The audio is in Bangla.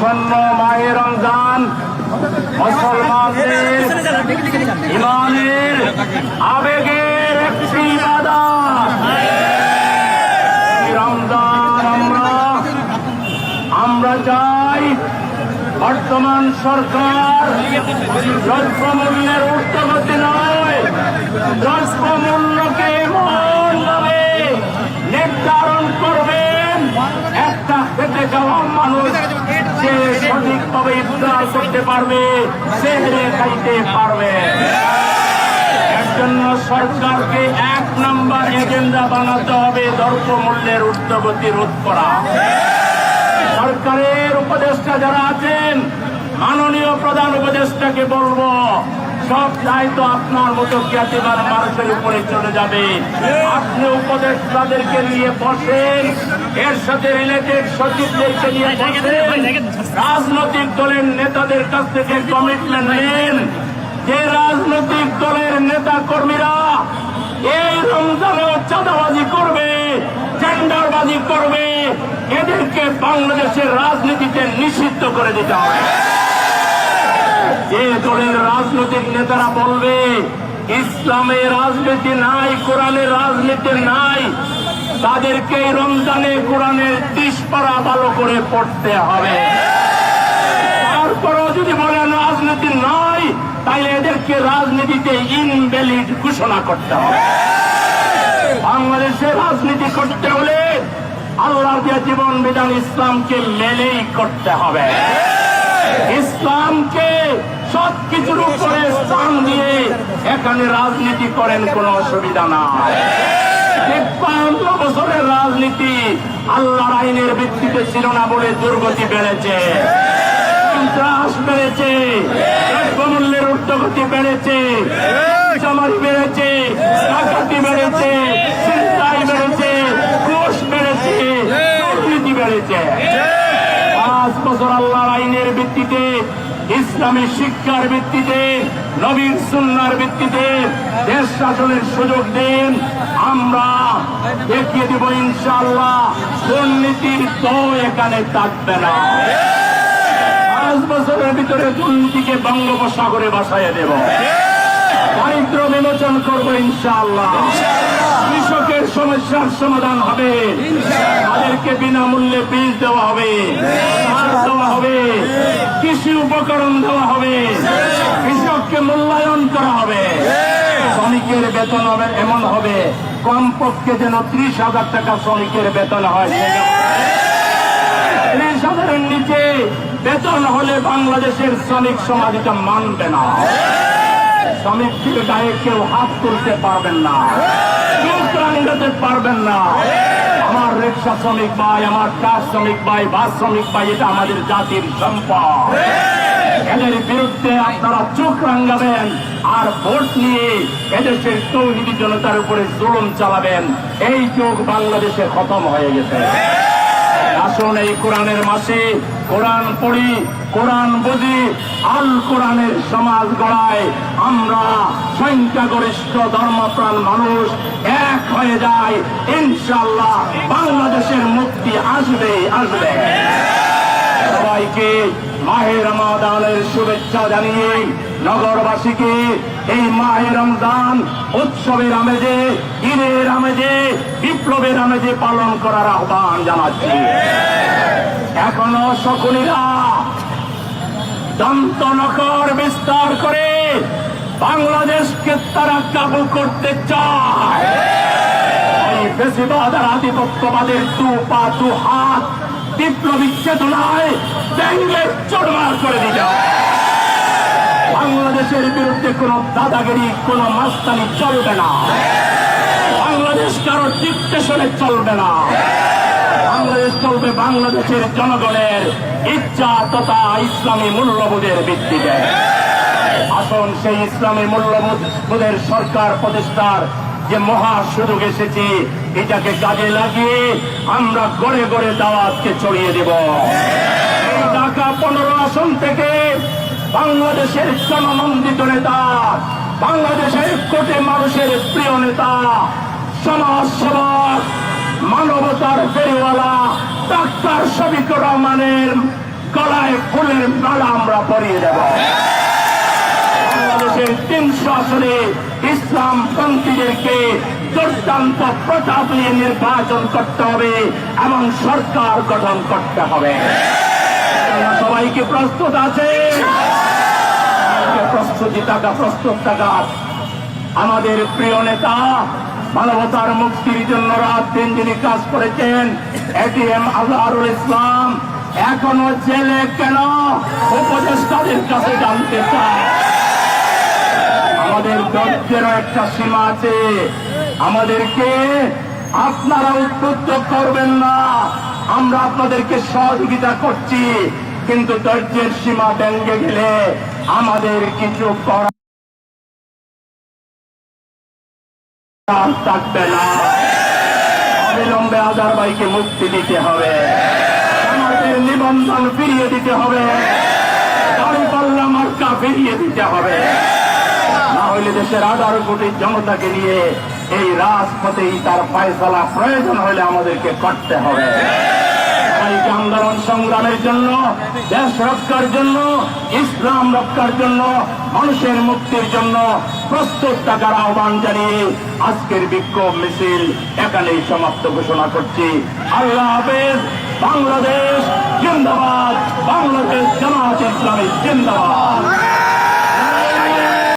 আসন্ন মায়ের রমজান। মুসলমানদের ইমানের আবেগের একটি রমজান আমরা আমরা চাই বর্তমান সরকার দ্রব্যমূল্যের উত্তর নয় দ্রব্যমূল্য সঠিকভাবে ইফতার করতে পারবে সে খাইতে পারবে। জন্য সরকারকে এক নম্বর এজেন্ডা বানাতে হবে, দ্রব্যমূল্যের উদ্যোগতি রোধ করা। সরকারের উপদেষ্টা যারা আছেন, মাননীয় প্রধান উপদেষ্টাকে বলব সব দায়িত্ব আপনার মতো জ্ঞাতিবার মানুষের উপরে চলে যাবে। আপনি উপদেষ্টাদেরকে নিয়ে বসেন এর সাথে রিলেটেড সচিবদেরকে নিয়ে বসেন রাজনৈতিক দলের নেতাদের কাছ থেকে কমিটমেন্ট নেন। যে রাজনৈতিক দলের নেতা কর্মীরা এই রমজানেও চাঁদাবাজি করবে টেন্ডারবাজি করবে এদেরকে বাংলাদেশের রাজনীতিতে নিষিদ্ধ করে দিতে হবে। যে দলের রাজনৈতিক নেতারা বলবে, ইসলামে রাজনীতি নাই কোরআনের রাজনীতি নাই। তাদেরকে রমজানে কোরআনের পারা ভালো করে পড়তে হবে। তারপরেও যদি বলেন রাজনীতি নয় তাহলে এদেরকে রাজনীতিতে ইনভ্যালিড ঘোষণা করতে হবে। বাংলাদেশে রাজনীতি করতে হলে আল্লাহ যে জীবন বিধান ইসলামকে মেলেই করতে হবে। ইসলামকে সব কিছুর উপরে স্থান দিয়ে এখানে রাজনীতি করেন কোনো অসুবিধা নাই। তিপ্পান্ন বছরের রাজনীতি আল্লাহর আইনের ভিত্তিতে ছিল না বলে দুর্গতি বেড়েছে। সন্ত্রাস বেড়েছে। দ্রব্যমূল্যের ঊর্ধ্বগতি বেড়েছে। জামারি বেড়েছে। ডাকাতি বেড়েছে। চিন্তাই বেড়েছে। ঘুষ বেড়েছে। দুর্নীতি বেড়েছে। পাঁচ বছর আল্লাহর আইনের ভিত্তিতে ইসলামী শিক্ষার ভিত্তিতে নবীন সুন্নার ভিত্তিতে দেশ শাসনের সুযোগ দিন। আমরা দেখিয়ে দিব ইনশাল্লাহ দুর্নীতির তো এখানে থাকবে না। পাঁচ বছরের ভিতরে দুর্নীতিকে বঙ্গোপসাগরে বাসায় দেব। দারিদ্র বিমোচন করব ইনশাআল্লাহ। কৃষকের সমস্যার সমাধান হবে। তাদেরকে বিনামূল্যে বীজ দেওয়া হবে। সার দেওয়া হবে। কৃষি উপকরণ দেওয়া হবে। কৃষককে মূল্যায়ন করা হবে। শ্রমিকের বেতন হবে এমন হবে। কমপক্ষে যেন ত্রিশ হাজার টাকা শ্রমিকের বেতন হয়। ত্রিশ হাজারের নিচে বেতন হলে বাংলাদেশের শ্রমিক সমাজ এটা মানবে না। শ্রমিকদের গায়ে কেউ হাত তুলতে পারবেন না। কেউ প্রাণীতে পারবেন না। আমার রিক্সা শ্রমিক ভাই, আমার কাজ শ্রমিক ভাই, বাস শ্রমিক ভাই, এটা আমাদের জাতির সম্পদ। এদের বিরুদ্ধে আপনারা চোখ রাঙ্গাবেন আর ভোট নিয়ে এদেশের তৌহিদি জনতার উপরে জুলুম চালাবেন। এই যুগ বাংলাদেশে খতম হয়ে গেছে। আসুন এই কোরআনের মাসে। কোরআন পড়ি, কোরআন বুঝি, আল কোরআনের সমাজ গড়ায়। আমরা সংখ্যাগরিষ্ঠ ধর্মপ্রাণ মানুষ, এক হয়ে যায় ইনশাল্লাহ বাংলাদেশের মুক্তি আসবে আসবে। সবাইকে মাহে রমাদানের শুভেচ্ছা জানিয়ে নগরবাসীকে এই মাহে রমজান উৎসবের আমেজে ঈদের আমেজে বিপ্লবের আমেজে পালন করার আহ্বান জানাচ্ছি। এখনও শকুনিরা দন্তনকর বিস্তার করে বাংলাদেশকে তারা কাবু করতে চায়। বেশিবাদ আধিপত্যবাদের দু পা দু হাত বিপ্লবী চেতনায় ব্যাঙ্গে চড়মার করে দিল। বাংলাদেশের বিরুদ্ধে কোন দাদাগিরি, কোন মাস্তানি চলবে না। বাংলাদেশ কারও ডিকটেশনে চলবে না। বাংলাদেশ চলবে বাংলাদেশের জনগণের ইচ্ছা তথা ইসলামী মূল্যবোধের ভিত্তিতে। আসুন সেই ইসলামী মূল্যবোধের সরকার, প্রতিষ্ঠার যে মহা সুযোগ এসেছে, এটাকে কাজে লাগিয়ে আমরা গড়ে গড়ে দাওয়াতকে ছড়িয়ে দেব। এই ঢাকা পনেরো আসন থেকে বাংলাদেশের জননন্দিত নেতা, বাংলাদেশের কোটি মানুষের প্রিয় নেতা সমাজ সেবক মানবতার ফেরিওয়ালা, ডাক্তার শফিকুর রহমানের গলায় ফুলের মালা আমরা পরিয়ে দেব। তিনশো আসনে ইসলাম পন্থীদেরকে দুর্দান্ত প্রতাপ নিয়ে নির্বাচন করতে হবে এবং সরকার গঠন করতে হবে। সবাইকে প্রস্তুত আছে? প্রস্তুতি টাকা প্রস্তুত টাকা আমাদের প্রিয় নেতা, মানবতার মুক্তির জন্য রাত দিন যিনি কাজ করেছেন এটিএম আজহারুল ইসলাম, এখনও জেলে কেন? উপদেষ্টাদের কাছে জানতে চায় আমাদের ধৈর্যেরও একটা সীমা আছে। আমাদেরকে আপনারা উদ্বুদ্ধ করবেন না। আমরা আপনাদেরকে সহযোগিতা করছি, কিন্তু ধৈর্যের সীমা ভেঙে গেলে আমাদের কিছু করা থাকবে না। অবিলম্বে আজার ভাইকে মুক্তি দিতে হবে। আমাদের নিবন্ধন ফিরিয়ে দিতে হবে। দাড়ি পাল্লা মার্কা ফিরিয়ে দিতে হবে। হইলে দেশের আঠারো কোটি জনতাকে নিয়ে এই রাজপথেই তার ফয়সলা প্রয়োজন হলে আমাদেরকে করতে হবে। আন্দোলন সংগ্রামের জন্য, দেশ রক্ষার জন্য, ইসলাম রক্ষার জন্য, মানুষের মুক্তির জন্য প্রস্তুত থাকার আহ্বান জানিয়ে আজকের বিক্ষোভ মিছিল এখানেই সমাপ্ত ঘোষণা করছি। আল্লাহ হাফেজ, বাংলাদেশ জিন্দাবাদ, বাংলাদেশ জামাত ইসলামী জিন্দাবাদ।